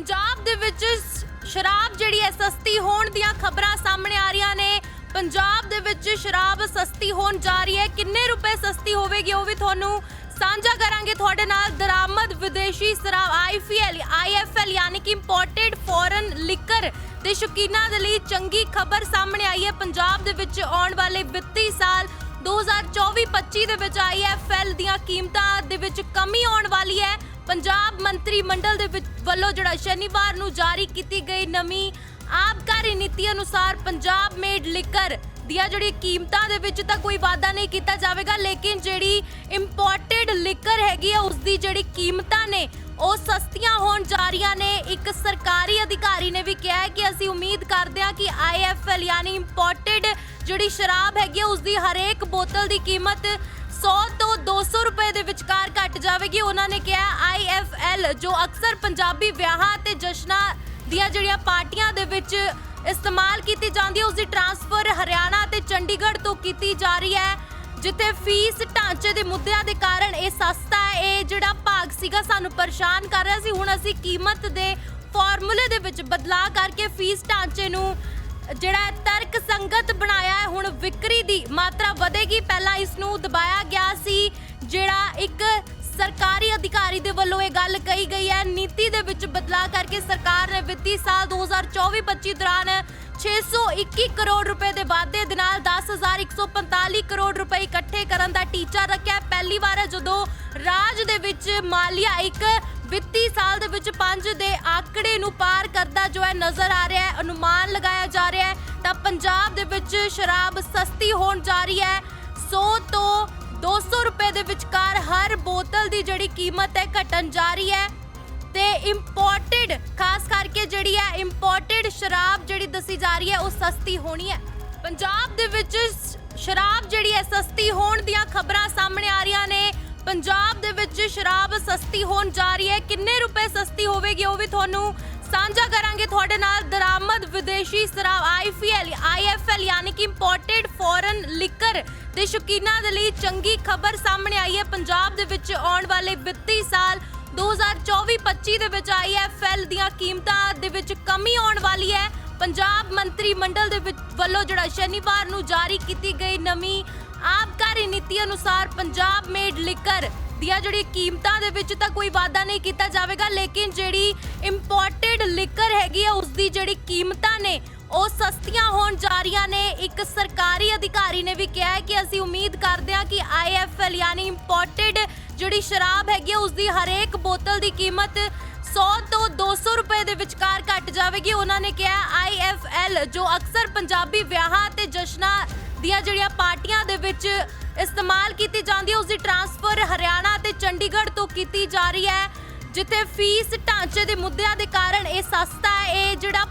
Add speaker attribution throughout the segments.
Speaker 1: ਪੰਜਾਬ ਦੇ ਵਿੱਚ ਸ਼ਰਾਬ ਜਿਹੜੀ ਹੈ ਸਸਤੀ ਹੋਣ ਦੀਆਂ ਖਬਰਾਂ ਸਾਹਮਣੇ ਆ ਰਹੀਆਂ ਨੇ। ਪੰਜਾਬ ਦੇ ਵਿੱਚ ਸ਼ਰਾਬ ਸਸਤੀ ਹੋਣ ਜਾ ਰਹੀ ਹੈ। ਕਿੰਨੇ ਰੁਪਏ ਸਸਤੀ ਹੋਵੇਗੀ ਉਹ ਵੀ ਤੁਹਾਨੂੰ ਸਾਂਝਾ ਕਰਾਂਗੇ। ਤੁਹਾਡੇ ਨਾਲ ਦਰਾਮਦ ਵਿਦੇਸ਼ੀ ਸ਼ਰਾਬ ਆਈਫੀਐਲ ਆਈਐਫਐਲ ਯਾਨੀ ਕਿ ਇੰਪੋਰਟਡ ਫੋਰਨ ਲਿਕਰ ਦੇ ਸ਼ੌਕੀਨਾਂ ਦੇ ਲਈ ਚੰਗੀ ਖਬਰ ਸਾਹਮਣੇ ਆਈ ਹੈ। ਪੰਜਾਬ ਦੇ ਵਿੱਚ ਆਉਣ ਵਾਲੇ ਵਿੱਤੀ ਸਾਲ 2024-25 ਦੇ ਵਿੱਚ ਆਈਐਫਐਲ ਦੀਆਂ ਕੀਮਤਾਂ ਦੇ ਵਿੱਚ ਕਮੀ ਆਉਣ ਵਾਲੀ ਹੈ। ਪੰਜਾਬ ਮੰਤਰੀ ਮੰਡਲ ਦੇ ਵਿੱਚ ਵੱਲੋਂ ਜਿਹੜਾ ਸ਼ਨੀਵਾਰ ਨੂੰ ਜਾਰੀ ਕੀਤੀ ਗਈ ਨਵੀਂ ਆਬਕਾਰੀ ਨੀਤੀ ਅਨੁਸਾਰ ਪੰਜਾਬ ਮੇਡ ਲਿਕਰ ਦੀਆਂ ਜਿਹੜੀ ਕੀਮਤਾਂ ਦੇ ਵਿੱਚ ਤਾਂ ਕੋਈ ਵਾਅਦਾ ਨਹੀਂ ਕੀਤਾ ਜਾਵੇਗਾ, ਲੇਕਿਨ ਜਿਹੜੀ ਇੰਪੋਰਟਡ ਲਿਕਰ ਹੈਗੀ ਆ ਉਸ ਦੀ ਜਿਹੜੀ ਕੀਮਤਾਂ ਨੇ, ਉਹ ਸਸਤੀਆਂ ਹੋਣ ਜਾ ਰਹੀਆਂ ਨੇ। ਇੱਕ ਸਰਕਾਰੀ ਅਧਿਕਾਰੀ ਨੇ ਵੀ ਕਿਹਾ ਹੈ ਕਿ ਅਸੀਂ ਉਮੀਦ ਕਰਦੇ ਹਾਂ ਕਿ ਆਈਐਫਐਲ ਯਾਨੀ ਇੰਪੋਰਟਡ ਜਿਹੜੀ ਸ਼ਰਾਬ ਹੈਗੀ ਆ ਉਸ ਦੀ ਹਰੇਕ ਬੋਤਲ ਦੀ ਕੀਮਤ 100 ਤੋਂ ਜਾਵੇਗੀ। ਉਹਨਾਂ ਨੇ ਕਿਹਾ ਆਈਐਫਐਲ ਜੋ ਅਕਸਰ ਪੰਜਾਬੀ ਵਿਆਹਾਂ ਤੇ ਜਸ਼ਨਾਂ ਦੀਆਂ ਜਿਹੜੀਆਂ ਪਾਰਟੀਆਂ ਦੇ ਵਿੱਚ ਇਸਤੇਮਾਲ ਕੀਤੀ ਜਾਂਦੀ ਹੈ ਉਸ ਦੀ ਟਰਾਂਸਫਰ ਹਰਿਆਣਾ ਤੇ ਚੰਡੀਗੜ੍ਹ ਤੋਂ ਕੀਤੀ ਜਾ ਰਹੀ ਹੈ, ਜਿੱਥੇ ਫੀਸ ਢਾਂਚੇ ਦੇ ਮੁੱਦਿਆਂ ਦੇ ਕਾਰਨ ਇਹ ਸਸਤਾ ਹੈ, ਇਹ ਜਿਹੜਾ ਭਾਗ ਸੀਗਾ, ਸਾਨੂੰ ਪਰੇਸ਼ਾਨ ਕਰ ਰਿਹਾ ਸੀ। ਹੁਣ ਅਸੀਂ ਕੀਮਤ ਦੇ ਫਾਰਮੂਲੇ ਦੇ ਵਿੱਚ ਬਦਲਾਅ ਕਰਕੇ ਫੀਸ ਢਾਂਚੇ ਨੂੰ ਜਿਹੜਾ ਤਰਕ ਸੰਗਤ ਬਣਾਇਆ ਹੈ। ਹੁਣ ਵਿਕਰੀ ਦੀ ਮਾਤਰਾ ਵਧੇਗੀ। ਪਹਿਲਾਂ ਇਸ ਨੂੰ ਦਬਾਇਆ ਗਿਆ ਸੀ, ਜਿਹੜਾ ਇੱਕ ਸਰਕਾਰੀ ਅਧਿਕਾਰੀ ਦੇ ਵੱਲੋਂ ਇਹ ਗੱਲ ਕਹੀ ਗਈ ਹੈ। ਨੀਤੀ ਦੇ ਵਿੱਚ ਬਦਲਾਅ ਕਰਕੇ ਸਰਕਾਰ ਨੇ ਵਿੱਤੀ ਸਾਲ 2024-25 ਦੌਰਾਨ 621 ਕਰੋੜ ਰੁਪਏ ਦੇ ਵਾਅਦੇ ਦੇ ਨਾਲ 10145 ਕਰੋੜ ਰੁਪਏ ਇਕੱਠੇ ਕਰਨ ਦਾ ਟੀਚਾ ਰੱਖਿਆ। ਪਹਿਲੀ ਵਾਰ ਜਦੋਂ ਰਾਜ ਦੇ ਵਿੱਚ ਮਾਲੀਆ ਇੱਕ ਵਿੱਤੀ ਸਾਲ ਦੇ ਵਿੱਚ 5 ਦੇ ਆંકੜੇ ਨੂੰ ਪਾਰ ਕਰਦਾ ਜੋ ਹੈ ਨਜ਼ਰ ਆ ਰਿਹਾ ਹੈ, ਅਨੁਮਾਨ ਲਗਾਇਆ ਜਾ ਰਿਹਾ ਹੈ। ਤਾਂ ਪੰਜਾਬ ਦੇ ਵਿੱਚ ਸ਼ਰਾਬ ਸਸਤੀ ਹੋਣ ਜਾ ਰਹੀ ਹੈ। 100 ਤੋਂ 200 ਰੁਪਏ ਦੇ ਵਿਚਕਾਰ ਹਰ ਬੋਤਲ ਦੀ ਜਿਹੜੀ ਕੀਮਤ ਹੈ ਘਟਣ ਜਾ ਰਹੀ ਹੈ ਤੇ ਇੰਪੋਰਟਡ ਖਾਸ ਕਰਕੇ ਜਿਹੜੀ ਹੈ ਇੰਪੋਰਟਡ ਸ਼ਰਾਬ ਜਿਹੜੀ ਦੱਸੀ ਜਾ ਰਹੀ ਹੈ, ਉਹ ਸਸਤੀ ਹੋਣੀ ਹੈ। ਪੰਜਾਬ ਦੇ ਵਿੱਚ ਸ਼ਰਾਬ ਜਿਹੜੀ ਹੈ ਸਸਤੀ ਹੋਣ ਦੀਆਂ ਖਬਰਾਂ ਸਾਹਮਣੇ ਆ ਰਹੀਆਂ ਨੇ। ਪੰਜਾਬ ਦੇ ਵਿੱਚ ਸ਼ਰਾਬ ਸਸਤੀ ਹੋਣ ਜਾ ਰਹੀ ਹੈ। ਕਿੰਨੇ ਰੁਪਏ ਸਸਤੀ ਹੋਵੇਗੀ ਉਹ ਵੀ ਤੁਹਾਨੂੰ ਸਾਂਝਾ ਕਰਾਂਗੇ ਤੁਹਾਡੇ ਨਾਲ। ਦਰਾਮਦ ਵਿਦੇਸ਼ੀ ਸ਼ਰਾਬ ਆਈਫੀਐਲ ਆਈਐਫਐਲ ਯਾਨੀ ਕਿ ਇੰਪੋਰਟ ਲਿਕਰ ਦੇ ਸ਼ੌਕੀਨਾਂ ਦੇ ਲਈ ਚੰਗੀ ਖਬਰ ਸਾਹਮਣੇ ਆਈ ਹੈ। ਪੰਜਾਬ ਦੇ ਵਿੱਚ ਆਉਣ ਵਾਲੇ ਵਿੱਤੀ ਸਾਲ 2024-25 ਦੇ ਵਿੱਚ ਆਈਐਫਐਲ ਦੀਆਂ ਕੀਮਤਾਂ ਦੇ ਵਿੱਚ ਕਮੀ ਆਉਣ ਵਾਲੀ ਹੈ। ਪੰਜਾਬ ਮੰਤਰੀ ਮੰਡਲ ਦੇ ਵਿੱਚ ਵੱਲੋਂ ਜਿਹੜਾ ਸ਼ਨੀਵਾਰ ਨੂੰ ਜਾਰੀ ਕੀਤੀ ਗਈ ਨਵੀਂ ਆਬਕਾਰੀ ਨੀਤੀ ਅਨੁਸਾਰ ਪੰਜਾਬ ਮੇਡ ਲਿਕਰ ਦੀਆਂ ਜਿਹੜੀ ਕੀਮਤਾਂ ਦੇ ਵਿੱਚ ਤਾਂ ਕੋਈ ਵਾਅਦਾ ਨਹੀਂ ਕੀਤਾ ਜਾਵੇਗਾ, ਲੇਕਿਨ ਜਿਹੜੀ ਇੰਪੋਰਟਡ ਲਿਕਰ ਹੈਗੀ ਆ ਉਸ ਦੀ ਜਿਹੜੀ ਕੀਮਤਾਂ ਨੇ ਉਹ ਸਸਤੀਆਂ ਹੋਣ ਜਾ ਰਹੀਆਂ ਨੇ। ਇੱਕ ਸਰਕਾਰੀ ਅਧਿਕਾਰੀ ਨੇ ਵੀ ਕਿਹਾ ਹੈ ਕਿ ਅਸੀਂ ਉਮੀਦ ਕਰਦੇ ਹਾਂ ਕਿ ਆਈਐਫਐਲ ਯਾਨੀ ਇੰਪੋਰਟਡ ਜਿਹੜੀ ਸ਼ਰਾਬ ਹੈਗੀ ਆ ਉਸ ਦੀ ਹਰੇਕ ਬੋਤਲ ਦੀ ਕੀਮਤ 100 ਤੋਂ 200 ਰੁਪਏ ਦੇ ਵਿਚਕਾਰ ਘਟ ਜਾਵੇਗੀ। ਉਹਨਾਂ ਨੇ ਕਿਹਾ ਆਈਐਫਐਲ ਜੋ ਅਕਸਰ ਪੰਜਾਬੀ ਵਿਆਹਾਂ ਤੇ ਜਸ਼ਨਾਂ ਦੀਆਂ ਜਿਹੜੀਆਂ ਪਾਰਟੀਆਂ ਦੇ ਵਿੱਚ ਇਸਤੇਮਾਲ ਕੀਤੀ ਜਾਂਦੀ ਹੈ ਉਸ ਦੀ ਟਰਾਂਸਫਰ ਹਰਿਆਣਾ ਤੇ ਚੰਡੀਗੜ੍ਹ ਤੋਂ ਕੀਤੀ ਜਾ ਰਹੀ ਹੈ, ਜਿੱਥੇ ਫੀਸ ਢਾਂਚੇ ਦੇ ਮੁੱਦਿਆਂ ਦੇ ਕਾਰਨ ਇਹ ਸਸਤਾ ਹੈ। ਇਹ ਜਿਹੜਾ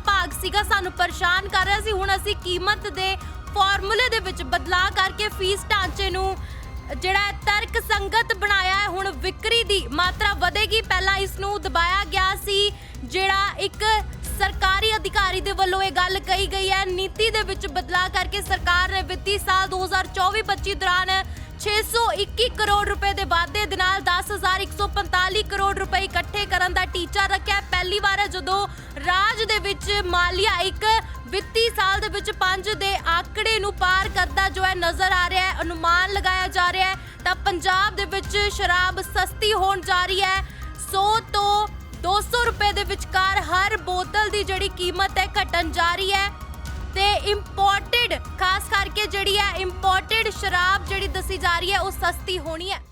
Speaker 1: ਸੀਗਾ, ਸਾਨੂੰ ਪਰੇਸ਼ਾਨ ਕਰ ਰਿਹਾ ਸੀ। ਹੁਣ ਅਸੀਂ ਕੀਮਤ ਦੇ ਫਾਰਮੂਲੇ ਦੇ ਵਿੱਚ ਬਦਲਾਅ ਕਰਕੇ ਫੀਸ ਢਾਂਚੇ ਨੂੰ, ਜਿਹੜਾ ਹੈ ਤਰਕ ਸੰਗਤ ਬਣਾਇਆ ਹੈ। ਹੁਣ ਵਿਕਰੀ ਦੀ ਮਾਤਰਾ ਵਧੇਗੀ। ਪਹਿਲਾਂ ਇਸ ਨੂੰ ਦਬਾਇਆ ਗਿਆ ਸੀ, ਜਿਹੜਾ ਇੱਕ ਸਰਕਾਰੀ ਅਧਿਕਾਰੀ ਦੇ ਵੱਲੋਂ ਇਹ ਗੱਲ ਕਹੀ ਗਈ ਹੈ। ਨੀਤੀ ਦੇ ਵਿੱਚ ਬਦਲਾਅ ਕਰਕੇ ਸਰਕਾਰ ਨੇ ਵਿੱਤੀ ਸਾਲ 2024-25 ਦੌਰਾਨ 621 ਕਰੋੜ ਰੁਪਏ ਦੇ ਵਾਅਦੇ ਦੇ ਨਾਲ 10145 ਕਰੋੜ ਰੁਪਏ ਇਕੱਠੇ ਕਰਨ ਦਾ ਟੀਚਾ ਰੱਖਿਆ। ਪਹਿਲੀ ਵਾਰ ਹੈ ਜਦੋਂ ਰਾਜ ਦੇ ਵਿੱਚ ਮਾਲੀਆ ਇੱਕ ਵਿੱਤੀ ਸਾਲ ਦੇ ਵਿੱਚ 5 ਦੇ ਆંકੜੇ ਨੂੰ ਪਾਰ ਕਰਦਾ ਜੋ ਹੈ ਨਜ਼ਰ ਆ ਰਿਹਾ ਹੈ, ਅਨੁਮਾਨ ਲਗਾਇਆ ਜਾ ਰਿਹਾ ਹੈ। ਤਾਂ ਪੰਜਾਬ ਦੇ ਵਿੱਚ ਸ਼ਰਾਬ ਸਸਤੀ ਹੋਣ ਜਾ ਰਹੀ ਹੈ। 100 ਤੋਂ 200 ਰੁਪਏ ਦੇ ਵਿਚਕਾਰ ਹਰ ਬੋਤਲ ਦੀ ਜਿਹੜੀ ਕੀਮਤ ਹੈ ਘਟਣ ਜਾ ਰਹੀ ਹੈ। ਤੇ ਇੰਪੋਰਟਡ ਖਾਸ ਕਰਕੇ ਜਿਹੜੀ ਹੈ ਇੰਪੋਰਟਡ ਸ਼ਰਾਬ ਜਿਹੜੀ ਦੱਸੀ ਜਾ ਰਹੀ ਹੈ, ਉਹ ਸਸਤੀ ਹੋਣੀ ਹੈ।